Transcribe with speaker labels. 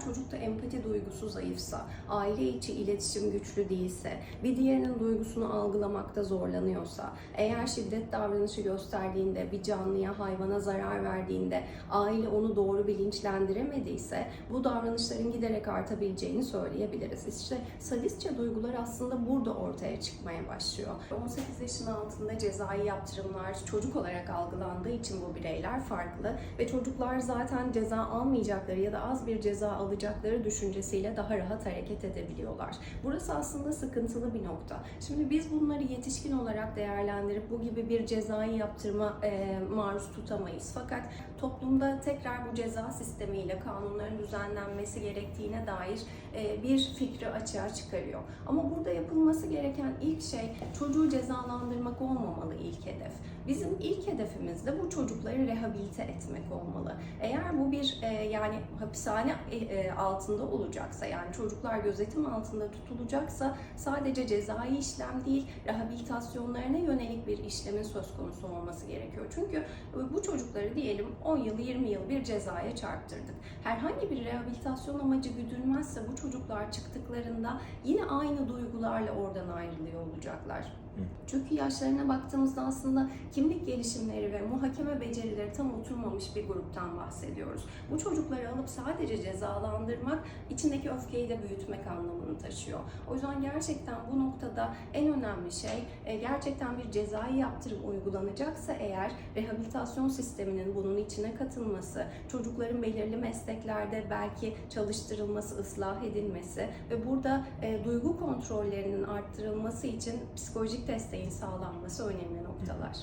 Speaker 1: çocukta empati duygusu zayıfsa, aile içi iletişim güçlü değilse, bir diğerinin duygusunu algılamakta zorlanıyorsa, eğer şiddet davranışı gösterdiğinde, bir canlıya, hayvana zarar verdiğinde aile onu doğru bilinçlendiremediyse bu davranışların giderek artabileceğini söyleyebiliriz. İşte sadistçe duygular aslında burada ortaya çıkmaya başlıyor. 18 yaşın altında cezai yaptırımlar çocuk olarak algılandığı için bu bireyler farklı ve çocuklar zaten ceza almayacakları ya da az bir ceza alacakları düşüncesiyle daha rahat hareket edebiliyorlar. Burası aslında sıkıntılı bir nokta. Şimdi biz bunları yetişkin olarak değerlendirip bu gibi bir cezai yaptırma e, maruz tutamayız. Fakat toplumda tekrar bu ceza sistemiyle kanunların düzenlenmesi gerektiğine dair e, bir fikri açığa çıkarıyor. Ama burada yapılması gereken ilk şey çocuğu cezalandırmak olmamalı ilk hedef. Bizim ilk hedefimiz de bu çocukları rehabilite etmek olmalı. Eğer bu bir e, yani hapishane e, altında olacaksa yani çocuklar gözetim altında tutulacaksa sadece cezai işlem değil rehabilitasyonlarına yönelik bir işlemin söz konusu olması gerekiyor. Çünkü e, bu çocukları diyelim 10 yıl 20 yıl bir cezaya çarptırdık. Herhangi bir rehabilitasyon amacı güdülmezse bu çocuklar çıktıklarında yine aynı duygularla oradan ayrılıyor olacaklar. Çünkü yaşlarına baktığımızda aslında kimlik gelişimleri ve muhakeme becerileri tam oturmamış bir gruptan bahsediyoruz. Bu çocukları alıp sadece cezalandırmak içindeki öfkeyi de büyütmek anlamını taşıyor. O yüzden gerçekten bu noktada en önemli şey e, gerçekten bir cezai yaptırım uygulanacaksa eğer rehabilitasyon sisteminin bunun içine katılması, çocukların belirli mesleklerde belki çalıştırılması, ıslah edilmesi ve burada e, duygu kontrollerinin arttırılması için psikolojik desteğin sağlanması önemli noktalar.